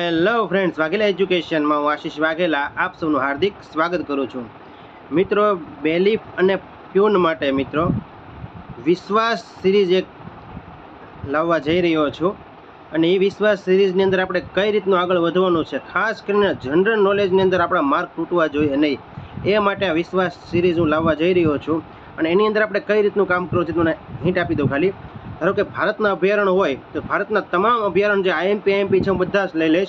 Hello friends Vaghela એજ્યુકેશનમાં હું આશીષ વાઘેલા આપ સૌનું હાર્દિક સ્વાગત કરું છું. મિત્રો, બેલીફ અને પ્યુન માટે મિત્રો, વિશ્વાસ સિરીઝ એક લાવવા જઈ રહ્યો છું અને એ વિશ્વાસ સિરીઝની અંદર આપણે કઈ રીતનું આગળ વધવાનું છે, ખાસ કરીને જનરલ નોલેજની અંદર આપણા માર્ક તૂટવા જોઈએ નહીં. એ માટે આ વિશ્વાસ સિરીઝ હું લાવવા જઈ રહ્યો છું અને એની અંદર આપણે કઈ રીતનું કામ કરવું છે તમને હિન્ટ આપી દઉં ખાલી. ધારો કે ભારતના અભયારણ્ય હોય, તો ભારતના તમામ અભયારણ્ય જે આઈએમપી આઈએમપી છે, હું બધા જ લઈ લઈશ.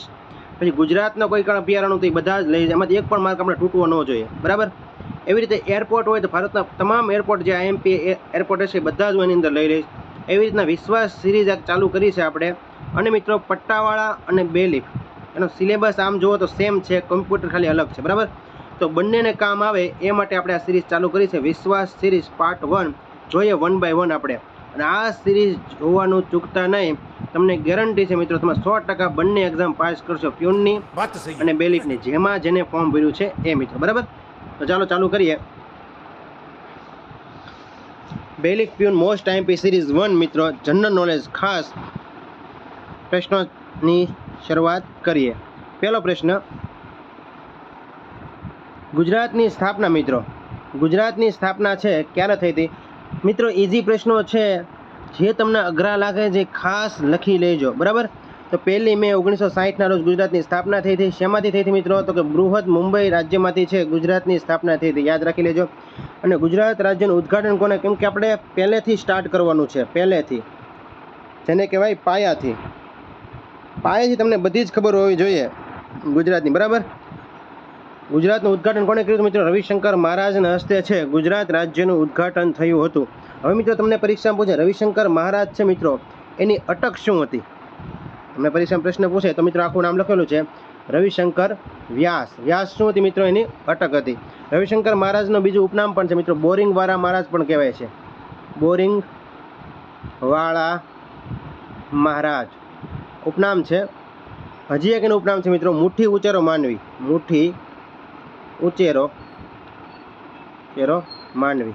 પછી ગુજરાતના કોઈ પણ અભયારણ્ય તો એ બધા જ લઈશ. એમાંથી એક પણ માર્ક આપણે તૂટવો ન જોઈએ. બરાબર? એવી રીતે એરપોર્ટ હોય તો ભારતના તમામ એરપોર્ટ જે આઈએમપી એરપોર્ટ હશે એ બધા જ હું એની અંદર લઈ લઈશ. એવી રીતના વિશ્વાસ સિરીઝ ચાલુ કરી છે આપણે. અને મિત્રો, પટ્ટાવાળા અને બેલીફ. એનો સિલેબસ આમ જુઓ તો સેમ છે કમ્પ્યુટર ખાલી અલગ છે. બરાબર? તો બંનેને કામ આવે એ માટે આપણે આ સિરીઝ ચાલુ કરી છે. વિશ્વાસ સિરીઝ પાર્ટ વન જોઈએ વન બાય વન આપણે. અને આ સિરીઝ જોવાનું ચૂકતા નહીં. તમને ગેરંટી છે મિત્રો તમે સો ટકા બંને એક્ઝામ પાસ કરશો પ્યુનની અને બેલિફની જેમાં જેને ફોર્મ ભર્યું છે એ મિત્રો બરાબર? તો ચાલો ચાલુ કરીએ. Bailiff peon most IMP series one મિત્રો જનરલ નોલેજ ખાસ પ્રશ્નોની શરૂઆત કરીએ. પહેલો પ્રશ્ન ગુજરાતની સ્થાપના મિત્રો ગુજરાતની સ્થાપના છે ક્યારે થઈ હતી? મિત્રો ઇઝી પ્રશ્નો છે. જે તમને અઘરા લાગે છે ખાસ લખી લેજો. બરાબર? તો પહેલી મે ઓગણીસો સાહીઠના રોજ ગુજરાતની સ્થાપના થઈ હતી. શેમાંથી થઈ હતી મિત્રો? તો કે બૃહદ મુંબઈ રાજ્યમાંથી છે, ગુજરાતની સ્થાપના થઈ હતી. યાદ રાખી લેજો. અને ગુજરાત રાજ્યનું ઉદ્ઘાટન કોને? કેમ કે આપણે પહેલેથી સ્ટાર્ટ કરવાનું છે. પહેલેથી. જેને કહેવાય પાયાથી. પાયાથી તમને બધી જ ખબર હોવી જોઈએ ગુજરાતની. બરાબર? ગુજરાતનું ઉદ્ઘાટન કોણે કર્યું? મિત્રો રવિશંકર મહારાજના હસ્તે છે ગુજરાત રાજ્યનું ઉદ્ઘાટન થયું હતું. હવે મિત્રો તમને પરીક્ષામાં પૂછે, રવિશંકર મહારાજ છે મિત્રો, એની અટક શું હતી? તમને પરીક્ષા પ્રશ્ન પૂછે, તો મિત્રો આખું નામ લખેલું છે, રવિશંકર વ્યાસ. વ્યાસ શું હતી મિત્રો એની અટક હતી? રવિશંકર મહારાજનું બીજું ઉપનામ પણ છે મિત્રો બોરિંગ વાળા મહારાજ પણ કહેવાય છે. બોરિંગ વાળા મહારાજ. ઉપનામ છે, હજી એક એનું ઉપનામ છે મિત્રો, મુઠ્ઠી ઉચેરો માનવી, મુઠ્ઠી ઉચેરો ઉચેરો માનવી.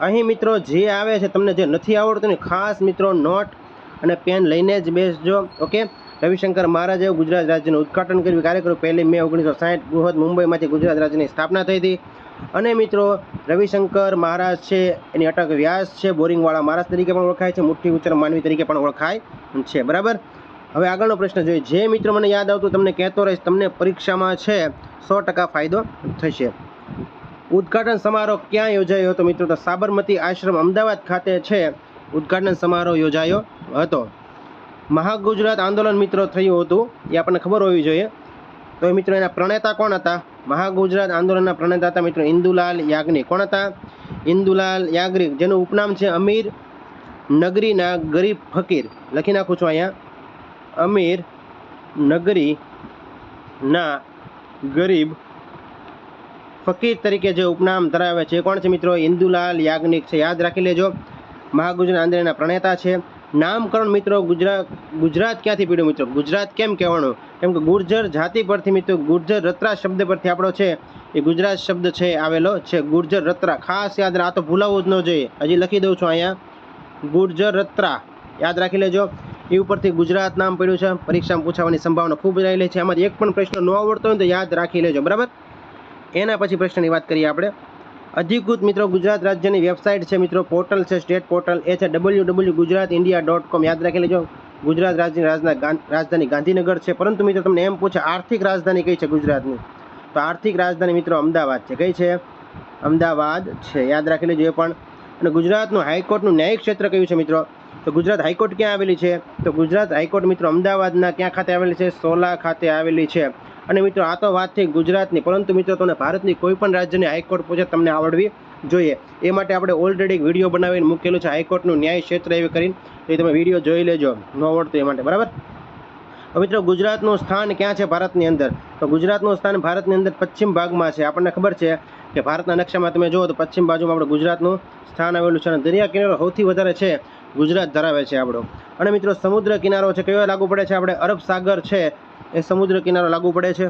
અહીં મિત્રો જે આવે છે તમને જે નથી આવડતું ને ખાસ મિત્રો નોટ અને પેન લઈને જ બેસજો, ઓકે? રવિશંકર મહારાજે ગુજરાત રાજ્યનું ઉદ્ઘાટન કર્યું. કાર્યક્રમ પહેલી મે ઓગણીસો સાઠ બૃહદ મુંબઈમાંથી ગુજરાત રાજ્યની સ્થાપના થઈ હતી. અને મિત્રો, રવિશંકર મહારાજ છે, એની અટક વ્યાસ છે, બોરિંગવાળા મહારાજ તરીકે પણ ઓળખાય છે, મુઠ્ઠી ઉચ્ચર માનવી તરીકે પણ ઓળખાય છે. બરાબર? હવે આગળનો પ્રશ્ન જોઈએ. જે મિત્રો મને યાદ આવતું, તમને કહેતો રહીશ, તમને પરીક્ષામાં છે સો ટકા ફાયદો થશે. ઉદ્ઘાટન સમારોહ ક્યાં યોજાયો હતો મિત્રો? તો સાબરમતી આશ્રમ અમદાવાદ ખાતે છે ઉદ્ઘાટન સમારોહ યોજાયો હતો. મહાગુજરાત આંદોલન મિત્રો થયું હતું, એ આપણને ખબર હોવી જોઈએ. તો મિત્રો એના પ્રણેતા કોણ હતા? મહાગુજરાત આંદોલનના પ્રણેતા હતા મિત્રો ઇન્દુલાલ યાજ્ઞિક. કોણ હતા? ઇન્દુલાલ યાજ્ઞિક, જેનું ઉપનામ છે અમીર નગરીના ગરીબ ફકીર. લખી નાખું છું અહીંયા. અમીર નગરીના ગરીબ ફકીર તરીકે જે ઉપનામ ધરાવે છે કોણ છે મિત્રો? ઇન્દુલાલ યાજ્ઞિક છે. યાદ રાખી લેજો મહાગુજરાત આંદોલનના પ્રણેતા છે. નામકરણ મિત્રો ગુજરાત ગુજરાત ક્યાંથી પીડ્યું મિત્રો? ગુજરાત કેમ કહેવાનું? કેમ કે ગુર્જર જાતિ પરથી મિત્રો, ગુર્જર રત્રા શબ્દ પરથી આપણો છે. એ ગુજરાત શબ્દ છે, આવેલો છે ગુર્જર રત્રા. ખાસ યાદ આ તો ભૂલાવવું જ ન જોઈએ. હજી લખી દઉં છું અહીંયા. ગુર્જર રત્રા. યાદ રાખી લેજો. એ ઉપરથી ગુજરાત નામ પડ્યું છે. પરીક્ષામાં પૂછાવાની સંભાવના ખૂબ રહેલી છે. આમાંથી એક પણ પ્રશ્ન ન આવડતો હોય તો યાદ રાખી લેજો, બરાબર? એના પછી પ્રશ્નની વાત કરીએ આપણે. અધિકૃત મિત્રો, ગુજરાત રાજ્યની વેબસાઇટ છે મિત્રો, પોર્ટલ છે, સ્ટેટ પોર્ટલ, એ છે W W Gujarat India dot com યાદ રાખી લેજો. ગુજરાત રાજ્યની રાજના રાજધાની ગાંધીનગર છે. પરંતુ મિત્રો, તમને એમ પૂછે, આર્થિક રાજધાની કઈ છે ગુજરાતની? તો આર્થિક રાજધાની મિત્રો, અમદાવાદ છે. કઈ છે? અમદાવાદ છે. યાદ રાખી લેજો એ પણ. અને ગુજરાતનું હાઈકોર્ટનું ન્યાયિક ક્ષેત્ર કયું છે મિત્રો? તો ગુજરાત હાઈકોર્ટ ક્યાં આવેલી છે? તો ગુજરાત હાઈકોર્ટ મિત્રો અમદાવાદના ક્યાં ખાતે આવેલી છે? સોલા ખાતે આવેલી છે. અને મિત્રો આ તો વાત થઈ ગુજરાતની. પરંતુ મિત્રો તમને ભારતની કોઈ પણ રાજ્યની હાઈકોર્ટ પૂછે તમને આવડવી જોઈએ. એ માટે આપણે ઓલરેડી વીડિયો બનાવીને મૂકેલું છે. હાઈકોર્ટનું ન્યાય ક્ષેત્ર એવી કરીને. એ તમે વીડિયો જોઈ લેજો. ન આવડતું એ માટે. બરાબર? મિત્રો ગુજરાતનું સ્થાન ક્યાં છે ભારતની અંદર? તો ગુજરાતનું સ્થાન ભારતની અંદર પશ્ચિમ ભાગમાં છે. આપણને ખબર છે કે ભારતના નકશામાં તમે જુઓ તો પશ્ચિમ બાજુમાં આપણે ગુજરાતનું સ્થાન આવેલું છે. અને દરિયા કિનારો સૌથી વધારે છે. ગુજરાત ધરાવે છે આપણો. અને મિત્રો, સમુદ્ર કિનારો છે કયો લાગુ પડે છે આપણે? અરબ સાગર છે, એ સમુદ્ર કિનારો લાગુ પડે છે.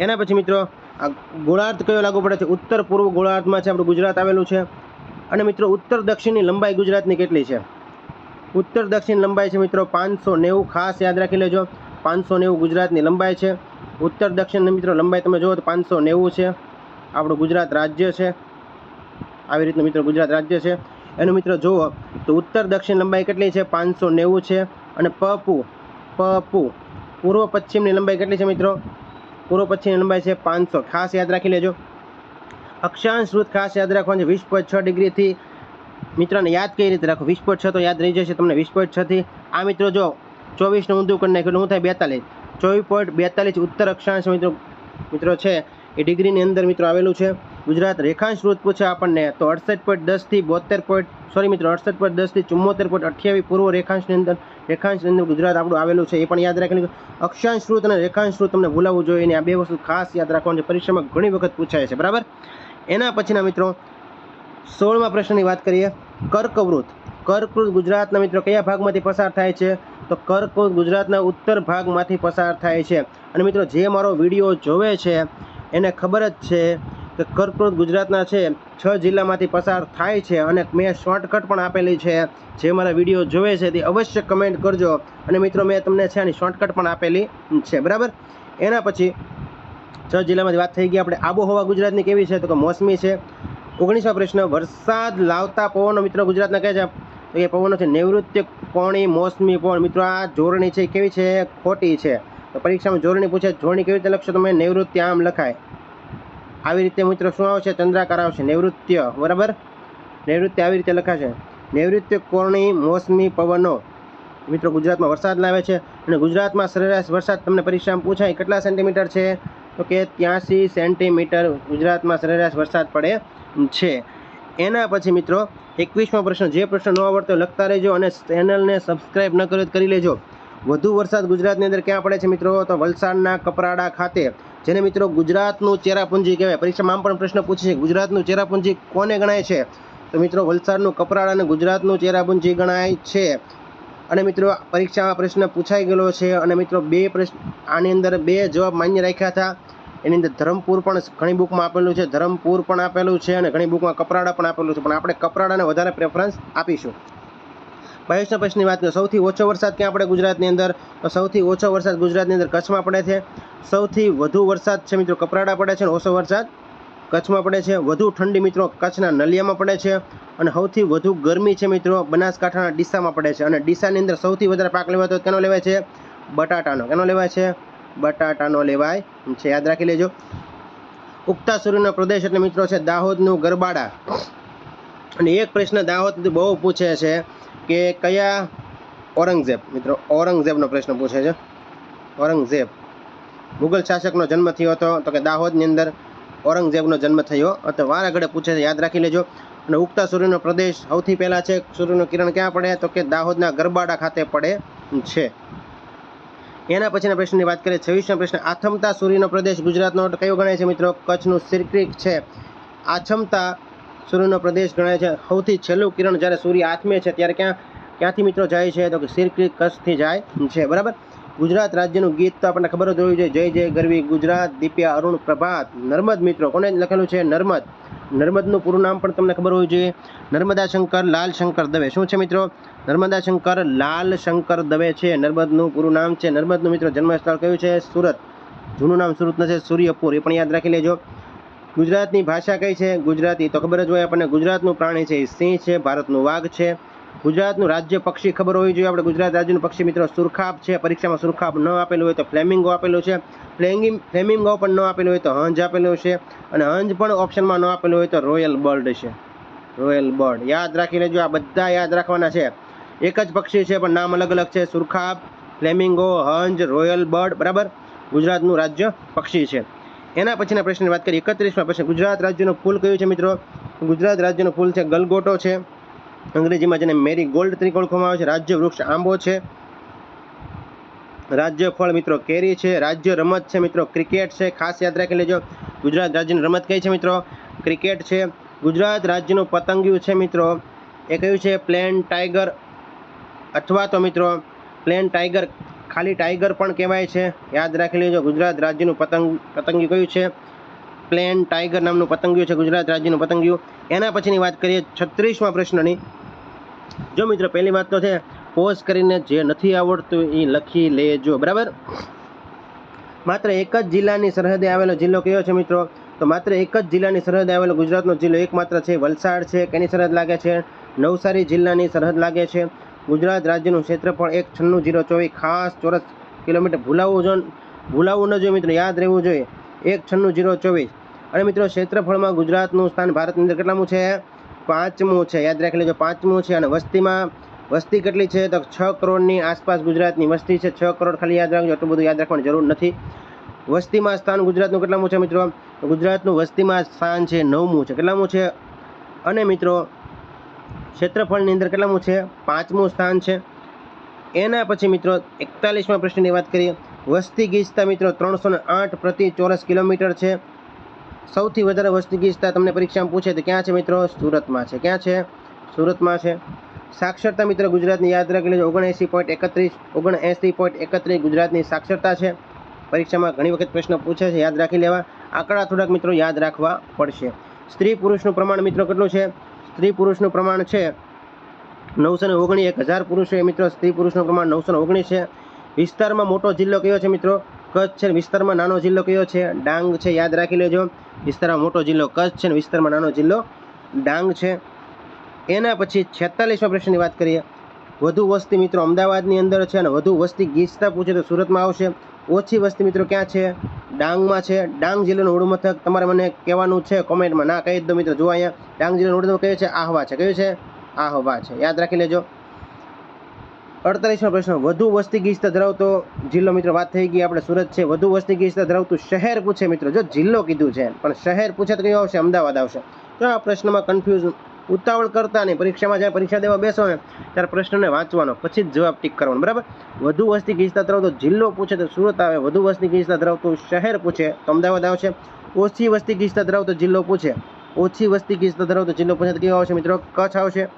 એના પછી મિત્રો, આ ગોળાર્ધ કયો લાગુ પડે છે? ઉત્તર પૂર્વ ગોળાર્ધમાં છે આપણું ગુજરાત આવેલું છે. અને મિત્રો, ઉત્તર દક્ષિણની લંબાઈ ગુજરાતની કેટલી છે? ઉત્તર દક્ષિણ લંબાઈ છે મિત્રો પાંચસો નેવું. ખાસ યાદ રાખી લેજો, પાંચસો નેવું ગુજરાતની લંબાઈ છે. ઉત્તર દક્ષિણ મિત્રો લંબાઈ તમે જુઓ તો પાંચસો નેવું છે. આપણું ગુજરાત રાજ્ય છે. આવી રીતનું મિત્રો ગુજરાત રાજ્ય છે. એનું મિત્રો જુઓ, તો ઉત્તર દક્ષિણ લંબાઈ કેટલી છે? પાંચસો નેવું છે. અને પપુ પપુ પૂર્વ પશ્ચિમની લંબાઈ કેટલી છે મિત્રો? પૂર્વ પશ્ચિમની લંબાઈ છે પાંચસો. ખાસ યાદ રાખી લેજો. અક્ષાંશ વૃત્ત ખાસ યાદ રાખવાનું છે. વીસ પોઈન્ટ છ ડિગ્રીથી, મિત્રોને યાદ કઈ રીતે રાખો? વીસ પોઈન્ટ છ તો યાદ રહી જશે તમને. વીસ પોઈન્ટ છથી આ મિત્રો જો, ચોવીસનું ઊંધું કરી નાખ્યું હું થાય બેતાલીસ. ચોવીસ પોઈન્ટ બેતાલીસ ઉત્તર અક્ષાંશ મિત્રો મિત્રો છે. એ ડિગ્રીની અંદર મિત્રો આવેલું છે. ગુજરાત રેખાંશ વૃત્ત પૂછે આપણને તો અડસઠ પોઈન્ટ દસથી બોતેર પોઈન્ટ સોરી મિત્રો, અડસઠ પોઈન્ટ દસથી ચુમ્મોતેર પોઈન્ટ અઠ્યાવીસ પૂર્વ રેખાંશની અંદર રેખાંશની અંદર ગુજરાત આપણું આવેલું છે. એ પણ યાદ રાખીને અક્ષાંશ વૃત્ત અને રેખાંશ વૃત્ત તમને ભૂલાવવું જોઈએ અને આ બે વસ્તુ ખાસ યાદ રાખવાનું છે. પરીક્ષામાં ઘણી વખત પૂછાય છે. બરાબર? એના પછીના મિત્રો, સોળમા પ્રશ્નની વાત કરીએ. કર્કવૃત્ત કર્કવૃત ગુજરાતના મિત્રો કયા ભાગમાંથી પસાર થાય છે? તો કર્કવૃત ગુજરાતના ઉત્તર ભાગમાંથી પસાર થાય છે. અને મિત્રો, જે મારો વીડિયો જોવે છે, એને ખબર જ છે કે કર્કવૃત ગુજરાતના છે. છ જિલ્લામાંથી પસાર થાય છે અને મેં શોર્ટકટ પણ આપેલી છે. જે મારા વીડિયો જોવે છે તે અવશ્ય કમેન્ટ કરજો. અને મિત્રો, મેં તમને છે આની શોર્ટકટ પણ આપેલી છે. બરાબર? એના પછી છ જિલ્લામાંથી વાત થઈ ગઈ. આપણે આબોહવા ગુજરાતની કેવી છે? તો કે મોસમી છે. ઓગણીસો પ્રશ્ન, વરસાદ લાવતા પવનો મિત્રો ગુજરાતના કહે છે? તો એ પવનો છે નૈઋત્ય કોણી મોસમી પવન. મિત્રો, આ જોડણી છે કેવી છે? ખોટી છે. તો પરીક્ષામાં જોડણી પૂછે, જોડણી કેવી રીતે લખશો તમે? નૈઋત્ય આમ લખાય. આવી રીતે મિત્રો શું આવશે? ચંદ્રાકાર આવશે. નૈઋત્ય બરાબર? નૈઋત્ય આવી રીતે લખાશે. નૈઋત્ય કોરણી મોસમી પવનો. મિત્રો, ગુજરાતમાં વરસાદ લાવે છે અને ગુજરાતમાં સરેરાશ વરસાદ તમને પરીક્ષામાં પૂછાય કેટલા સેન્ટીમીટર છે? તો કે ત્યાંસી સેન્ટીમીટર ગુજરાતમાં સરેરાશ વરસાદ પડે છે. એના પછી મિત્રો, એકવીસમો પ્રશ્ન. જે પ્રશ્ન ન આવડતો લખતા રહેજો અને ચેનલને સબસ્ક્રાઇબ ન કર્યો કરી લેજો. વધુ વરસાદ ગુજરાતની અંદર ક્યાં પડે છે મિત્રો? તો વલસાડના કપરાડા ખાતે. જેને મિત્રો ગુજરાતનું ચેરાપુંજી કહેવાય. પરીક્ષામાં આમ પણ પ્રશ્ન પૂછે છે, ગુજરાતનું ચેરાપુંજી કોને ગણાય છે? તો મિત્રો વલસાડનું કપરાળ અને ગુજરાતનું ચેરાપુંજી ગણાય છે. અને મિત્રો પરીક્ષામાં પ્રશ્ન પૂછાઈ ગયેલો છે અને મિત્રો બે પ્રશ્ન આની અંદર બે જવાબ માન્ય રાખ્યા હતા. એની અંદર ધરમપુર પણ ઘણી બુકમાં આપેલું છે. ધરમપુર પણ આપેલું છે અને ઘણી બુકમાં કપરાડા પણ આપેલું છે. પણ આપણે કપરાડાને વધારે પ્રેફરન્સ આપીશું. બાવીસના પ્રશ્નની વાત સૌથી ઓછો વરસાદ ક્યાં પડે ગુજરાતની અંદર? તો સૌથી ઓછો વરસાદ ગુજરાતની અંદર કચ્છમાં પડે છે. સૌથી વધુ વરસાદ છે મિત્રો કપરાડા પડે છે અને ઓછો વરસાદ કચ્છમાં પડે છે. વધુ ઠંડી મિત્રો કચ્છના નલિયામાં પડે છે અને સૌથી વધુ ગરમી છે મિત્રો બનાસકાંઠાના ડીસામાં પડે છે. અને ડીસાની અંદર સૌથી વધારે પાક લેવાતો તો કેનો લેવાય છે? બટાટાનો. કેનો લેવાય છે? બટાટાનો લેવાય. છે. યાદ રાખી લેજો. ઉગતા સૂર્યનો પ્રદેશ એટલે મિત્રો છે દાહોદનું ગરબાડા. અને એક પ્રશ્ન દાહોદ બહુ પૂછે છે. કે કયા ઔરંગઝેબ? મિત્રો, ઔરંગઝેબનો પ્રશ્ન પૂછે છે. ઔરંગઝેબ. મુગલ શાસકનો જન્મ થયો હતો, તો કે દાહોદની અંદર ઔરંગઝેબનો જન્મ થયો હતો. વાર આગળ પૂછે છે, યાદ રાખી લેજો. અને ઉગતા સૂર્યનો પ્રદેશ સૌથી પહેલાં છે, સૂર્યનું કિરણ ક્યાં પડે? તો કે દાહોદના ગરબાડા ખાતે પડે છે. એના પછીના પ્રશ્નની વાત કરીએ છવ્વીસનો પ્રશ્ન, આથમતા સૂર્યનો પ્રદેશ ગુજરાતનો કયો ગણાય છે મિત્રો? કચ્છનું સિરક્રિક છે. આથમતા સૂર્યનો પ્રદેશ ગણાય છે. સૌથી છેલ્લું કિરણ જ્યારે સૂર્ય આથમે છે, ત્યારે ક્યાં, ક્યાંથી મિત્રો જાય છે? તો કે સિરક્રી કચ્છથી જાય છે. બરાબર? ગુજરાત રાજ્યનું ગીત તો આપણને ખબર જ હોવી જોઈએ. જય જય ગરવી ગુજરાત, દીપ્યા અરુણ પ્રભાત. નર્મદ મિત્રો, કોને લખેલું છે? નર્મદ. નર્મદનું પૂરું નામ પણ તમને ખબર હોવી જોઈએ. નર્મદા શંકર લાલ શંકર દવે. શું છે મિત્રો? નર્મદા શંકર લાલ શંકર દવે છે. નર્મદનું પૂરું નામ છે. નર્મદનું મિત્રો જન્મસ્થળ કયું છે? સુરત. જૂનું નામ સુરત નથી સૂર્યપુર. એ પણ યાદ રાખી લેજો. ગુજરાતની ભાષા કઈ છે? ગુજરાતી તો ખબર જ હોય આપણને, ગુજરાતનું પ્રાણી છે એ સિંહ છે, ભારતનું વાઘ છે. ગુજરાતનું રાજ્ય પક્ષી ખબર હોવી જોઈએ. આપણે ગુજરાત રાજ્યનું પક્ષી મિત્રો સુરખાબ છે. પરીક્ષામાં સુરખાબ ન આપેલું હોય તો ફ્લેમિંગો આપેલું છે. ફ્લેમિંગ ફ્લેમિંગો પણ ન આપેલું હોય તો હંજ આપેલું છે. અને હંજ પણ ઓપ્શનમાં ન આપેલું હોય તો રોયલ બર્ડ છે. Royal bird. યાદ રાખી લેજો, આ બધા યાદ રાખવાના છે. એક જ પક્ષી છે, પણ નામ અલગ અલગ છે. સુરખાબ, ફ્લેમિંગો, હંજ, રોયલ બર્ડ, બરાબર? ગુજરાતનું રાજ્ય પક્ષી છે. એના પછીના પ્રશ્નની વાત કરીએ, એકત્રીસમાં પ્રશ્ન, ગુજરાત રાજ્યનું ફૂલ કયું છે મિત્રો? ગુજરાત રાજ્યનું ફૂલ છે ગલગોટો છે. અંગ્રેજીમાં જેને મેરી ગોલ્ડ તરીકે ઓળખવામાં આવે છે, રાજ્ય વૃક્ષ આંબો છે. રાજ્ય ફળ મિત્રો કેરી છે, રાજ્ય રમત છે મિત્રો, ક્રિકેટ છે, ખાસ યાદ રાખી લેજો. ગુજરાત રાજ્યની રમત કઈ છે મિત્રો? ક્રિકેટ છે. ગુજરાત રાજ્યનું પતંગિયું છે મિત્રો. એ કયું છે? પ્લેન ટાઈગર અથવા તો મિત્રો પ્લેન ટાઈગર ખાલી ટાઈગર પણ કહેવાય છે. યાદ રાખી લેજો, ગુજરાત રાજ્યનું પતંગ, પતંગિયું કયું છે? પ્લેન ટાઈગર નામનું પતંગિયું છે, ગુજરાત રાજ્યનું પતંગિયું. એના પછીની વાત કરીએ છત્રીસમાં પ્રશ્નની. જો મિત્રો, પહેલી વાત તો છે, પોઝ કરીને જે નથી આવડતું એ લખી લેજો, બરાબર? માત્ર એક જ જિલ્લાની સરહદે આવેલો જિલ્લો કયો છે મિત્રો? તો માત્ર એક જ જિલ્લાની સરહદે આવેલો ગુજરાતનો જિલ્લો એકમાત્ર છે, વલસાડ છે, કેની સરહદ લાગે છે? નવસારી જિલ્લાની સરહદ લાગે છે. ગુજરાત રાજ્યનું ક્ષેત્રફળ એક છન્નું જીરો ચોવીસ. ખાસ ચોરસ કિલોમીટર ભૂલાવવું જો ભૂલાવવું ન જોઈએ મિત્રો, યાદ રહેવું જોઈએ. એક છન્નું જીરો ચોવીસ. અને મિત્રો, ક્ષેત્રફળમાં ગુજરાતનું સ્થાન ભારતની અંદર કેટલામું છે? પાંચમું છે. યાદ રાખી લેજો, પાંચમું છે. અને વસ્તીમાં, વસ્તી કેટલી છે? તો છ કરોડની આસપાસ ગુજરાતની વસ્તી છે. છ કરોડ ખાલી યાદ રાખજો, એટલું બધું યાદ રાખવાની જરૂર નથી. વસ્તીમાં સ્થાન ગુજરાતનું કેટલામું છે મિત્રો? ગુજરાતનું વસ્તીમાં સ્થાન છે નવમું છે. કેટલામું છે? અને મિત્રો ક્ષેત્રફળની અંદર કેટલામું છે? પાંચમું સ્થાન છે. એના પછી મિત્રો એકતાલીસમાં પ્રશ્નની વાત કરીએ. વસ્તી ગીચતા મિત્રો ત્રણસો આઠ પ્રતિ ચોરસ કિલોમીટર છે. સૌથી વધારે વસ્તી ગીચતા તમને પરીક્ષામાં પૂછે તો ક્યાં છે મિત્રો? સુરતમાં છે. ક્યાં છે? સુરતમાં છે. સાક્ષરતા મિત્રો ગુજરાતની યાદ રાખી લેજો ઓગણએંસી પોઈન્ટ એકત્રીસ, ઓગણએંસી પોઈન્ટ એકત્રીસ ગુજરાતની સાક્ષરતા છે. પરીક્ષામાં ઘણી વખત પ્રશ્ન પૂછે છે. યાદ રાખી લેવા. આંકડા થોડાક મિત્રો યાદ રાખવા પડશે. સ્ત્રી પુરુષનું પ્રમાણ મિત્રો કેટલું છે? સ્ત્રી પુરુષનું પ્રમાણ છે. નવસો ને ઓગણીસ એક હજાર પુરુષ એ મિત્રો સ્ત્રી પુરુષનું પ્રમાણ નવસો ને ઓગણીસ છે. વિસ્તારમાં મોટો જિલ્લો કયો છે મિત્રો? કચ્છ છે. વિસ્તારમાં નાનો જિલ્લો કયો છે? ડાંગ છે. યાદ રાખી લેજો. વિસ્તારમાં મોટો જિલ્લો કચ્છ છે વિસ્તારમાં નાનો જિલ્લો ડાંગ છે. એના પછી છેતાલીસમાં પ્રશ્નની વાત કરીએ. વધુ વસ્તી મિત્રો અમદાવાદની અંદર છે અને વધુ વસ્તી ગીચતા પૂછે તો સુરતમાં આવશે. ઓછી વસ્તી મિત્રો ક્યાં છે? ડાંગમાં છે. ડાંગ જિલ્લાનું મથક. તમારે મને કહેવાનું છે કોમેન્ટમાં. ના, કહી દો મિત્રો. જો અહીંયા. ડાંગ જિલ્લાનું હોડું મથક કયું છે? આહવા છે. કયું છે? આહવા છે. યાદ રાખી લેજો. અડતાલીસમો પ્રશ્ન. વધુ વસ્તી ગીચતા ધરાવતો જિલ્લો મિત્રો, વાત થઈ ગઈ આપણે સુરત છે. વધુ વસ્તી ગીચતા ધરાવતું શહેર પૂછે મિત્રો. જો જિલ્લો કીધું છે. પણ શહેર પૂછે તો કયું આવશે? અમદાવાદ આવશે. તો આ પ્રશ્નમાં કન્ફ્યુઝ ઉતાવળ કરતા નહીં પરીક્ષામાં જ્યારે પરીક્ષા દેવા બેસો ને ત્યારે પ્રશ્નને વાંચવાનો, પછી જ જવાબ ટીક કરવાનો, બરાબર? વધુ વસ્તી ગીચતા ધરાવતો જિલ્લો પૂછે તો સુરત આવે, વધુ વસ્તી ગીચતા ધરાવતું શહેર પૂછે તો અમદાવાદ આવશે ઓછી વસ્તી ગીચતા ધરાવતો જિલ્લો પૂછે, ઓછી વસ્તી ગીચતા ધરાવતો જિલ્લો પૂછે તો કેવો આવશે મિત્રો? કચ્છ આવશે.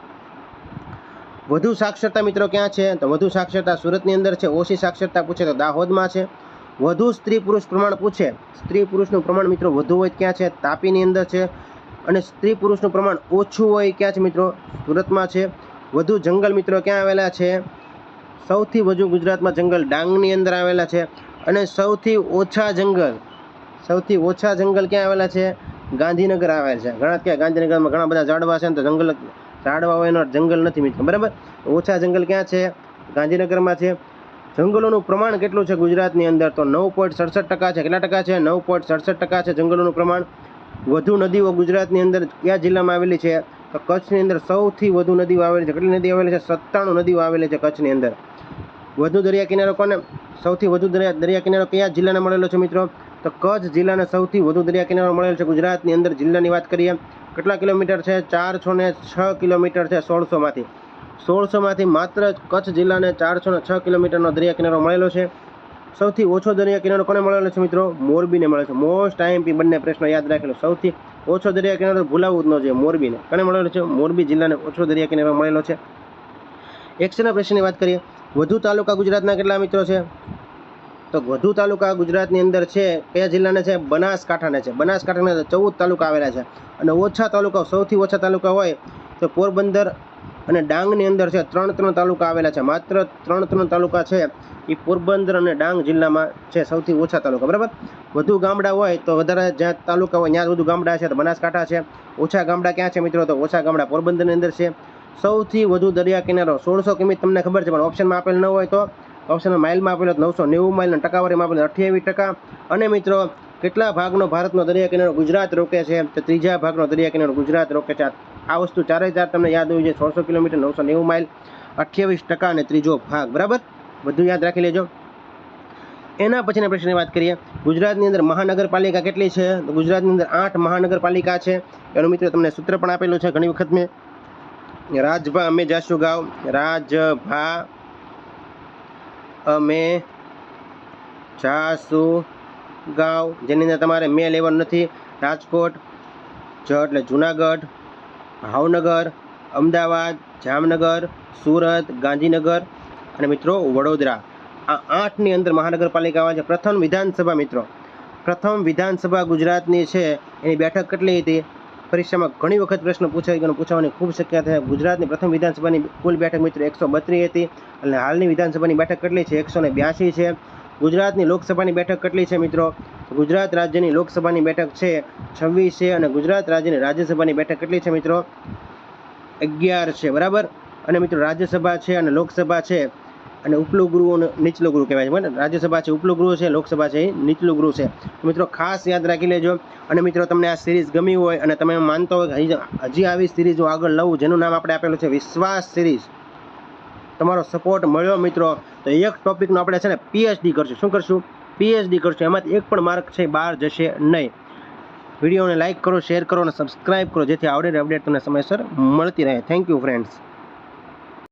વધુ સાક્ષરતા મિત્રો ક્યાં છે? તો વધુ સાક્ષરતા સુરતની અંદર છે, ઓછી સાક્ષરતા પૂછે તો દાહોદમાં છે. વધુ સ્ત્રી પુરુષ પ્રમાણ પૂછે, સ્ત્રી પુરુષનું પ્રમાણ મિત્રો વધુ હોય ક્યાં છે? તાપીની અંદર છે. અને સ્ત્રી પુરુષનું પ્રમાણ ઓછું હોય ક્યાં છે મિત્રો? સુરતમાં છે. વધુ જંગલ મિત્રો ક્યાં આવેલા છે? સૌથી વધુ ગુજરાતમાં જંગલ ડાંગની અંદર આવેલા છે. અને સૌથી ઓછા જંગલ, સૌથી ઓછા જંગલ ક્યાં આવેલા છે? ગાંધીનગર આવેલા છે. ઘણા ક્યાં ગાંધીનગરમાં ઘણા બધા ઝાડવા છે ને તો જંગલ ઝાડવા હોય જંગલ નથી મિત્રો. બરાબર? ઓછા જંગલ ક્યાં છે? ગાંધીનગરમાં છે. જંગલોનું પ્રમાણ કેટલું છે ગુજરાતની અંદર? તો નવ પોઈન્ટ સડસઠ ટકા છે. કેટલા ટકા છે? નવ પોઈન્ટ સડસઠ ટકા છે જંગલોનું પ્રમાણ. વધુ નદીઓ ગુજરાતની અંદર કયા જિલ્લામાં આવેલી છે? તો કચ્છની અંદર સૌથી વધુ નદીઓ આવેલી છે. કેટલી નદી આવેલી છે? સત્તાણું નદીઓ આવેલી છે કચ્છની અંદર. વધુ દરિયા કિનારો કોને? સૌથી વધુ દરિયા દરિયા કિનારો કયા જિલ્લાને મળેલો છે મિત્રો? તો કચ્છ જિલ્લાને સૌથી વધુ દરિયા કિનારો મળેલો છે ગુજરાતની અંદર. જિલ્લાની વાત કરીએ, કેટલા કિલોમીટર છે? ચારસો ને છ કિલોમીટર છે સોળસોમાંથી. સોળસોમાંથી માત્ર કચ્છ જિલ્લાને ચારસો ને છ કિલોમીટરનો દરિયા કિનારો મળેલો છે. સૌથી ઓછો દરિયા કિનારો કોને મળેલો છે મિત્રો? મોરબીને મળે છે. મોસ્ટ આઈએમપી બંને પ્રશ્નો યાદ રાખેલો. સૌથી ઓછો દરિયા કિનારો ભૂલાવવું જ ન જોઈએ, મોરબીને. કોને મળેલો છે? મોરબી જિલ્લાને ઓછો દરિયા કિનારો મળેલો છે. એક્સના પ્રશ્નની વાત કરીએ. વધુ તાલુકા ગુજરાતના કેટલા મિત્રો છે? તો વધુ તાલુકા ગુજરાતની અંદર છે, કયા જિલ્લાને છે? બનાસકાંઠાને છે. બનાસકાંઠાના ચૌદ તાલુકા આવેલા છે. અને ઓછા તાલુકા સૌથી ઓછા તાલુકા હોય તો પોરબંદર અને ડાંગની અંદર છે, ત્રણ ત્રણ તાલુકા આવેલા છે. માત્ર ત્રણ ત્રણ તાલુકા છે એ પોરબંદર અને ડાંગ જિલ્લામાં છે, સૌથી ઓછા તાલુકા. બરાબર? વધુ ગામડા હોય તો વધારે જ્યાં તાલુકા હોય ત્યાં વધુ ગામડા છે. તો બનાસકાંઠા છે. ઓછા ગામડા ક્યાં છે મિત્રો? તો ઓછા ગામડા પોરબંદરની અંદર છે. સૌથી વધુ દરિયા કિનારો સોળસો કિમી, તમને ખબર છે, પણ ઓપ્શનમાં આપેલ ન હોય તો ઓપ્શનમાં માઇલમાં આપેલો નવસો નેવું માઇલ અને ટકાવારીમાં આપેલો અઠ્યાવીસ ટકા. અને મિત્રો, કેટલા ભાગનો ભારતનો દરિયા કિનારો ગુજરાત રોકે છે? તો ત્રીજા ભાગનો દરિયા કિનારો ગુજરાત રોકે છે. આ વસ્તુ ચારે ચાર તમને યાદ હોવી જોઈએ. સોળસો કિલોમીટર, નવસો નેવું માઇલ, અઠ્યાવીસ ટકા અને ત્રીજો ભાગ. બરાબર? બધું યાદ રાખી લેજો. એના પછીના પ્રશ્નની વાત કરીએ. ગુજરાતની અંદર મહાનગરપાલિકા કેટલી છે? તો ગુજરાતની અંદર આઠ મહાનગરપાલિકા છે. એનું મિત્રો તમને સૂત્ર પણ આપેલું છે ઘણી વખત મેં. રાજભા, અમે જાશું ગાવ. રાજભા, અમે જાસુ ગાવ. જેની અંદર તમારે મેં લેવાનું નથી. રાજકોટ જ એટલે જુનાગઢ. ભાવનગર, અમદાવાદ, જામનગર, સુરત, ગાંધીનગર અને મિત્રો વડોદરા. આ આઠની અંદર મહાનગરપાલિકા આવે છે પ્રથમ વિધાનસભા મિત્રો, પ્રથમ વિધાનસભા ગુજરાતની છે, એની બેઠક કેટલી હતી? પરીક્ષામાં ઘણી વખત પ્રશ્ન પૂછાઈ ગયો પૂછવાની ખૂબ શક્યતા છે. ગુજરાતની પ્રથમ વિધાનસભાની કુલ બેઠક મિત્રો એકસો બત્રીસ હતી અને હાલની વિધાનસભાની બેઠક કેટલી છે? એકસો ને બ્યાસી છે. ગુજરાતની લોકસભાની બેઠક કેટલી છે મિત્રો? ગુજરાત રાજ્યની લોકસભાની બેઠક છે, છવ્વીસ છે અને ગુજરાત રાજ્યની રાજ્યસભાની બેઠક કેટલી છે મિત્રો? અગિયાર છે, બરાબર? અને મિત્રો રાજ્યસભા છે અને લોકસભા છે, અને ઉપલું ગૃહ અને નીચલું ગૃહ કહેવાય છે, બરાબર? રાજ્યસભા છે, ઉપલું ગૃહ છે, લોકસભા છે, નીચલું ગૃહ છે. મિત્રો ખાસ યાદ રાખી લેજો, અને મિત્રો તમને આ સિરીઝ ગમી હોય અને તમે માનતો હોય હજી આવી સિરીઝ હું આગળ લઉં, જેનું નામ આપણે આપેલું છે વિશ્વાસ સિરીઝ. તમારો સપોર્ટ મળ્યો મિત્રો, તો એક ટોપિકનો આપણે છે ને પીએચડી કરશું. શું કરશું? પીએચડી કરશો, એમાંથી એક પણ માર્ક છે, બહાર જશે નહીં. વિડીયોને લાઇક કરો શેર કરો અને સબસ્ક્રાઈબ કરો, જેથી આવડેલી અપડેટ તમને સમયસર મળતી રહે. Thank you friends